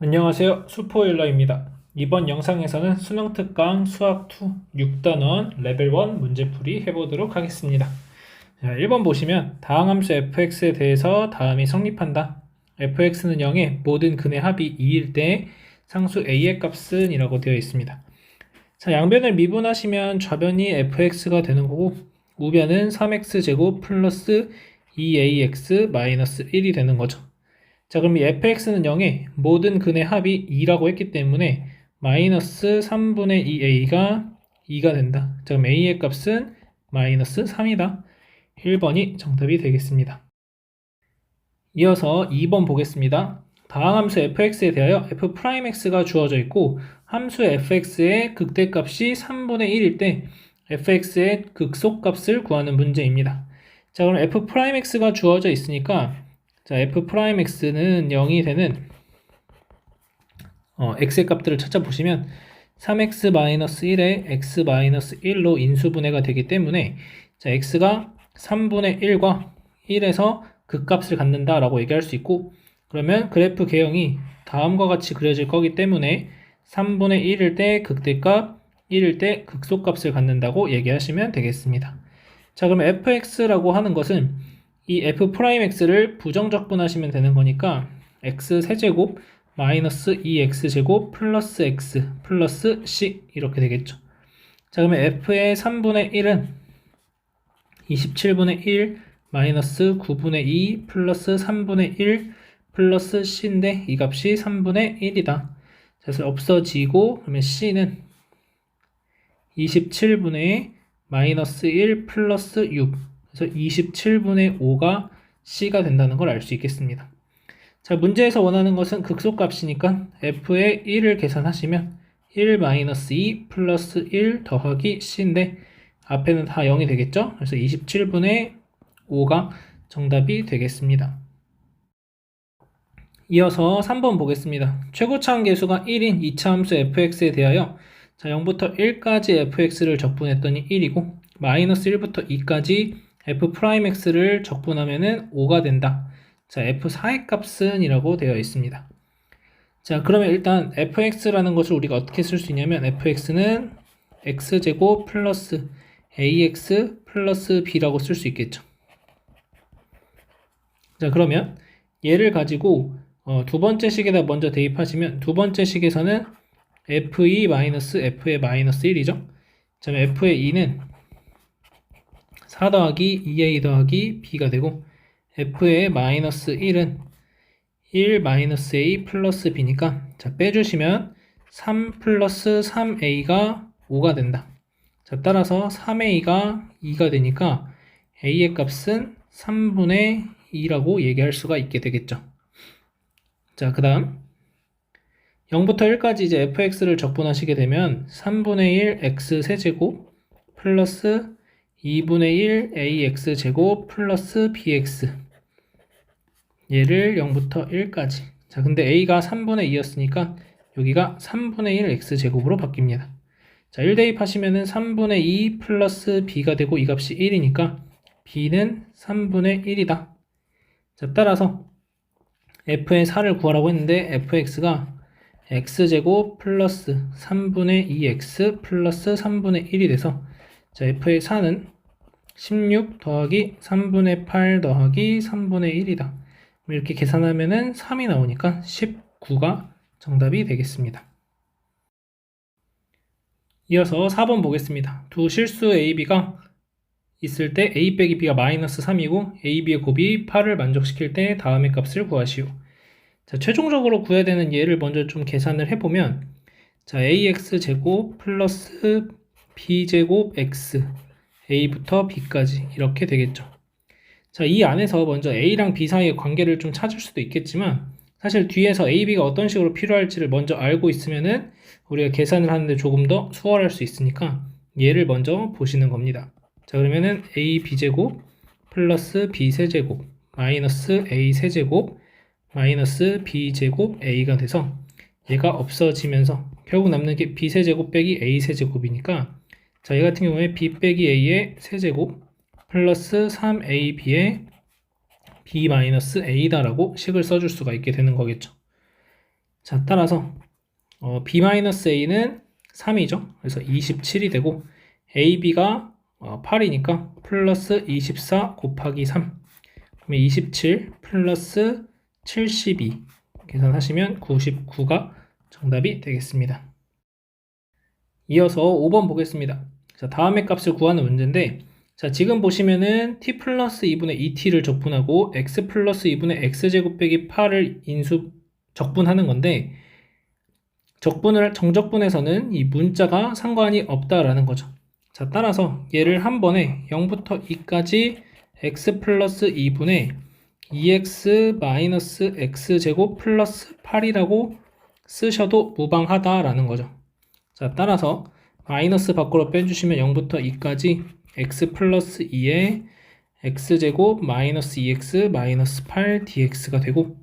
안녕하세요. 수포일러입니다. 이번 영상에서는 수능 특강 수학 2 6단원 레벨 1 문제풀이 해보도록 하겠습니다. 자, 1번 보시면 다항 함수 fx에 대해서 다음이 성립한다. fx는 0에 모든 근의 합이 2일 때 상수 a의 값은 이라고 되어 있습니다. 자, 양변을 미분하시면 좌변이 fx가 되는 거고 우변은 3x제곱 플러스 2ax 마이너스 1이 되는 거죠. 자, 그럼 이 fx는 0에 모든 근의 합이 2라고 했기 때문에 마이너스 3분의 2a가 2가 된다. 자, 그럼 a의 값은 마이너스 3이다. 1번이 정답이 되겠습니다. 이어서 2번 보겠습니다. 다항함수 fx에 대하여 f'x가 주어져 있고 함수 fx의 극대값이 3분의 1일 때 fx의 극소값을 구하는 문제입니다. 자, 그럼 f'x가 주어져 있으니까 자, f'x는 0이 되는 어, x의 값들을 찾아보시면 3x-1에 x-1로 인수분해가 되기 때문에 자, x가 3분의 1과 1에서 극값을 갖는다라고 얘기할 수 있고 그러면 그래프 개형이 다음과 같이 그려질 거기 때문에 3분의 1일 때 극대값, 1일 때 극소값을 갖는다고 얘기하시면 되겠습니다. 자, 그럼 fx라고 하는 것은 이 f'x를 부정적분하시면 되는 거니까 x 세제곱 마이너스 2x제곱 플러스 x 플러스 c 이렇게 되겠죠. 자, 그러면 f의 3분의 1은 27분의 1 마이너스 9분의 2 플러스 3분의 1 플러스 c인데 이 값이 3분의 1이다. 그래서 없어지고 그러면 c는 27분의 마이너스 1 플러스 6 그래서 27분의 5가 c가 된다는 걸 알 수 있겠습니다. 자, 문제에서 원하는 것은 극소값이니까 f의 1을 계산하시면 1-2 플러스 1 더하기 c인데 앞에는 다 0이 되겠죠? 그래서 27분의 5가 정답이 되겠습니다. 이어서 3번 보겠습니다. 최고차항 계수가 1인 2차 함수 fx에 대하여 자 0부터 1까지 fx를 적분했더니 1이고 마이너스 1부터 2까지 f'x를 적분하면은 5가 된다. 자, f4의 값은 이라고 되어 있습니다. 자, 그러면 일단 fx라는 것을 우리가 어떻게 쓸 수 있냐면 fx는 x제곱 플러스 ax 플러스 b라고 쓸 수 있겠죠. 자, 그러면 얘를 가지고 어, 두 번째 식에다 먼저 대입하시면 두 번째 식에서는 f2 마이너스 f의 마이너스 1이죠. 자, f의 2는 4 더하기 2a 더하기 b가 되고 f의 마이너스 1은 1 마이너스 a 플러스 b니까 자 빼주시면 3 플러스 3a가 5가 된다. 자 따라서 3a가 2가 되니까 a의 값은 3분의 2라고 얘기할 수가 있게 되겠죠. 자 그 다음 0부터 1까지 이제 fx를 적분하시게 되면 3분의 1 x 세제곱 플러스 2분의 1 ax 제곱 플러스 bx 얘를 0부터 1까지. 자 근데 a가 3분의 2였으니까 여기가 3분의 1 x제곱으로 바뀝니다. 자 1 대입 하시면은 3분의 2 플러스 b가 되고 이 값이 1이니까 b는 3분의 1이다. 자 따라서 f의 4를 구하라고 했는데 fx가 x제곱 플러스 3분의 2x 플러스 3분의 1이 돼서 자 f의 4는 16 더하기 3분의 8 더하기 3분의 1이다 이렇게 계산하면은 3이 나오니까 19가 정답이 되겠습니다. 이어서 4번 보겠습니다. 두 실수 A, B가 있을 때 A 빼기 B가 마이너스 3이고 A, B의 곱이 8을 만족시킬 때 다음의 값을 구하시오. 자, 최종적으로 구해야 되는 예를 먼저 좀 계산을 해보면 자, AX 제곱 플러스 B제곱 X A부터 B까지 이렇게 되겠죠. 자, 이 안에서 먼저 A랑 B 사이의 관계를 좀 찾을 수도 있겠지만 사실 뒤에서 A, B가 어떤 식으로 필요할지를 먼저 알고 있으면은 우리가 계산을 하는데 조금 더 수월할 수 있으니까 얘를 먼저 보시는 겁니다. 자, 그러면은 A, B제곱 플러스 B 세제곱 마이너스 A 세제곱 마이너스 B제곱 A가 돼서 얘가 없어지면서 결국 남는 게 B 세제곱 빼기 A 세제곱이니까 자, 얘 같은 경우에 B 빼기 A의 세제곱 플러스 3ab의 b-a다라고 식을 써줄 수가 있게 되는 거겠죠. 자, 따라서 어, b-a는 3이죠. 그래서 27이 되고 ab가 어, 8이니까 플러스 24 곱하기 3 그러면 27 플러스 72 계산하시면 99가 정답이 되겠습니다. 이어서 5번 보겠습니다. 자, 다음의 값을 구하는 문제인데 자, 지금 보시면은 t 플러스 2분의 2t를 적분하고 x 플러스 2분의 x제곱 빼기 8을 인수 적분하는 건데 적분을 정적분에서는 이 문자가 상관이 없다라는 거죠. 자, 따라서 얘를 한 번에 0부터 2까지 x 플러스 2분의 2x 마이너스 x제곱 플러스 8이라고 쓰셔도 무방하다라는 거죠. 자, 따라서 마이너스 밖으로 빼주시면 0부터 2까지 x 플러스 2에 x제곱 마이너스 2x 마이너스 8 dx가 되고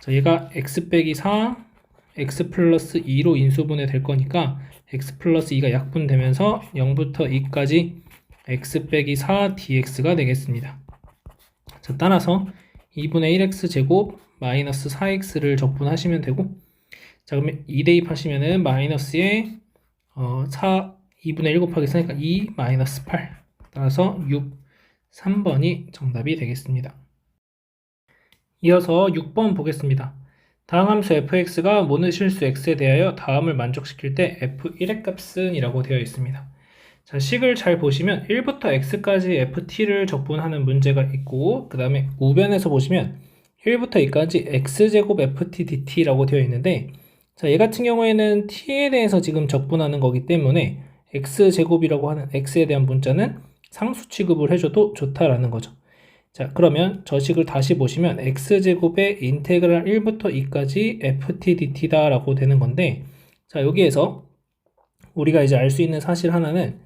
자, 얘가 x 빼기 4 x 플러스 2로 인수분해 될 거니까 x 플러스 2가 약분되면서 0부터 2까지 x 빼기 4 dx가 되겠습니다. 자, 따라서 2분의 1x 제곱 마이너스 4x를 적분하시면 되고 자 그러면 2 대입하시면은 마이너스에 어, 4 2분의 1 곱하기 4니까 2 마이너스 8 따라서 6 3번이 정답이 되겠습니다. 이어서 6번 보겠습니다. 다음 함수 fx가 모는 실수 x에 대하여 다음을 만족시킬 때 f1의 값은 이라고 되어 있습니다. 자, 식을 잘 보시면 1부터 x까지 ft를 적분하는 문제가 있고 그 다음에 우변에서 보시면 1부터 2까지 x제곱 ft dt라고 되어 있는데 자, 얘 같은 경우에는 t에 대해서 지금 적분하는 거기 때문에 x제곱이라고 하는 x에 대한 문자는 상수 취급을 해줘도 좋다라는 거죠. 자, 그러면 저 식을 다시 보시면 x제곱의 인테그랄 1부터 2까지 ft dt다라고 되는 건데 자, 여기에서 우리가 이제 알 수 있는 사실 하나는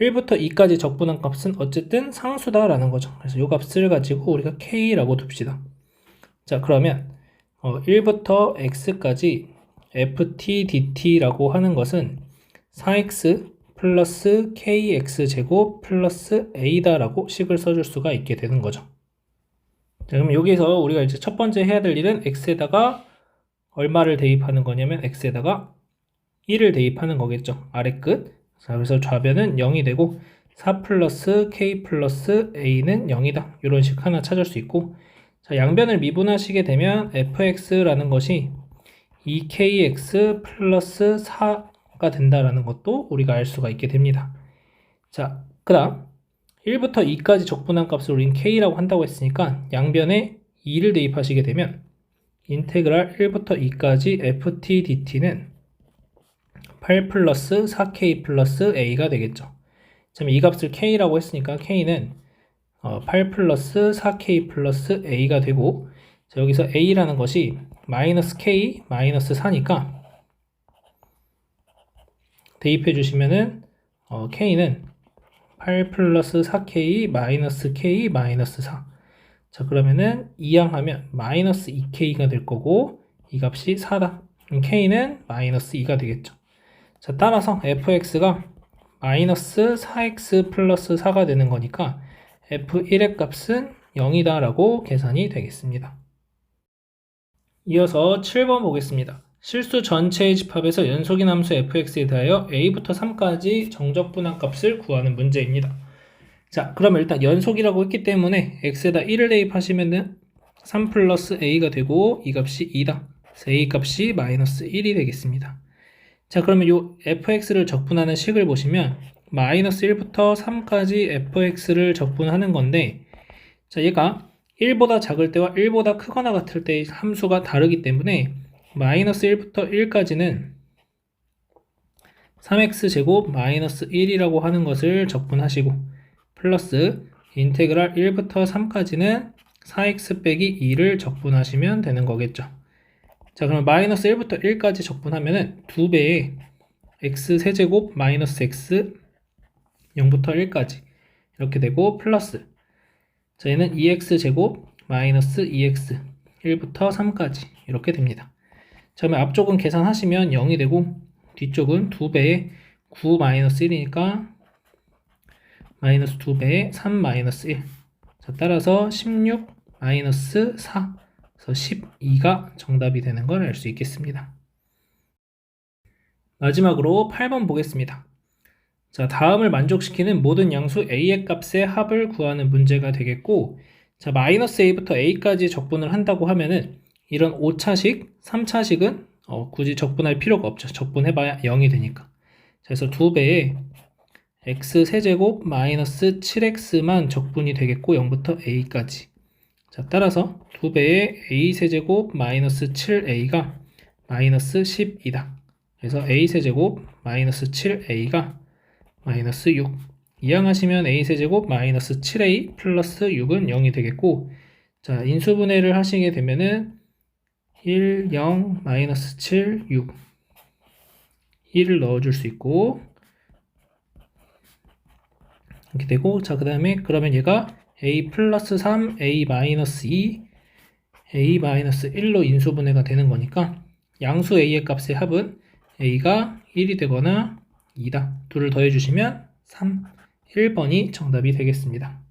1부터 2까지 적분한 값은 어쨌든 상수다라는 거죠. 그래서 이 값을 가지고 우리가 k라고 둡시다. 자, 그러면 어, 1부터 x까지 ft dt라고 하는 것은 4x 플러스 kx제곱 플러스 a다라고 식을 써줄 수가 있게 되는 거죠. 자, 그럼 여기서 우리가 이제 첫 번째 해야 될 일은 x에다가 얼마를 대입하는 거냐면 x에다가 1을 대입하는 거겠죠. 아래 끝. 자, 그래서 좌변은 0이 되고 4 플러스 k 플러스 a는 0이다. 이런 식 하나 찾을 수 있고 자, 양변을 미분하시게 되면 fx라는 것이 2kx 플러스 4가 된다라는 것도 우리가 알 수가 있게 됩니다. 자, 그 다음 1부터 2까지 적분한 값을 우린 k라고 한다고 했으니까 양변에 2를 대입하시게 되면 인테그랄 1부터 2까지 ft dt는 8 플러스 4k 플러스 a가 되겠죠. 지금 이 값을 k라고 했으니까 k는 8 플러스 4k 플러스 a가 되고 자, 여기서 a라는 것이 마이너스 k 마이너스 4니까 대입해 주시면은 어, k는 8 플러스 4k 마이너스 k 마이너스 4. 자 그러면은 이항하면 마이너스 2k가 될 거고 이 값이 4다. k는 마이너스 2가 되겠죠. 자 따라서 fx가 마이너스 4x 플러스 4가 되는 거니까 f1의 값은 0이다 라고 계산이 되겠습니다. 이어서 7번 보겠습니다. 실수 전체의 집합에서 연속인 함수 fx에 대하여 a부터 3까지 정적분한 값을 구하는 문제입니다. 자, 그러면 일단 연속이라고 했기 때문에 x에다 1을 대입하시면은 3 플러스 a가 되고 이 값이 2다. 그래서 a 값이 마이너스 1이 되겠습니다. 자, 그러면 요 fx를 적분하는 식을 보시면 마이너스 1부터 3까지 fx를 적분하는 건데 자, 얘가 1보다 작을 때와 1보다 크거나 같을 때의 함수가 다르기 때문에 마이너스 1부터 1까지는 3x제곱 마이너스 1이라고 하는 것을 적분하시고 플러스 인테그랄 1부터 3까지는 4x 빼기 2를 적분하시면 되는 거겠죠. 자 그럼 마이너스 1부터 1까지 적분하면은 2배의 x 세제곱 마이너스 x 0부터 1까지 이렇게 되고 플러스 자 얘는 2x제곱 마이너스 2x 1부터 3까지 이렇게 됩니다. 자, 그러면 앞쪽은 계산하시면 0이 되고 뒤쪽은 2배의 9 마이너스 1이니까 마이너스 2배의 3 마이너스 1. 자, 따라서 16 마이너스 4. 그래서 12가 정답이 되는 걸 알 수 있겠습니다. 마지막으로 8번 보겠습니다. 자, 다음을 만족시키는 모든 양수 a의 값의 합을 구하는 문제가 되겠고, 자, 마이너스 a부터 a까지 적분을 한다고 하면은 이런 5차식, 3차식은 어, 굳이 적분할 필요가 없죠. 적분해봐야 0이 되니까. 자, 그래서 2배에 x 세제곱 마이너스 7x만 적분이 되겠고 0부터 a까지. 자, 따라서 2배의 a 세제곱 마이너스 7a가 마이너스 10이다. 그래서 a 세제곱 마이너스 7a가 마이너스 6. 이항하시면 a 세제곱 마이너스 7a 플러스 6은 0이 되겠고 자 인수분해를 하시게 되면은 1, 0, 마이너스 7, 6 1을 넣어줄 수 있고 이렇게 되고 자 그 다음에 그러면 얘가 a 플러스 3, a 마이너스 2, a 마이너스 1로 인수분해가 되는 거니까 양수 a의 값의 합은 a가 1이 되거나 2다. 둘을 더해주시면 3, 1번이 정답이 되겠습니다.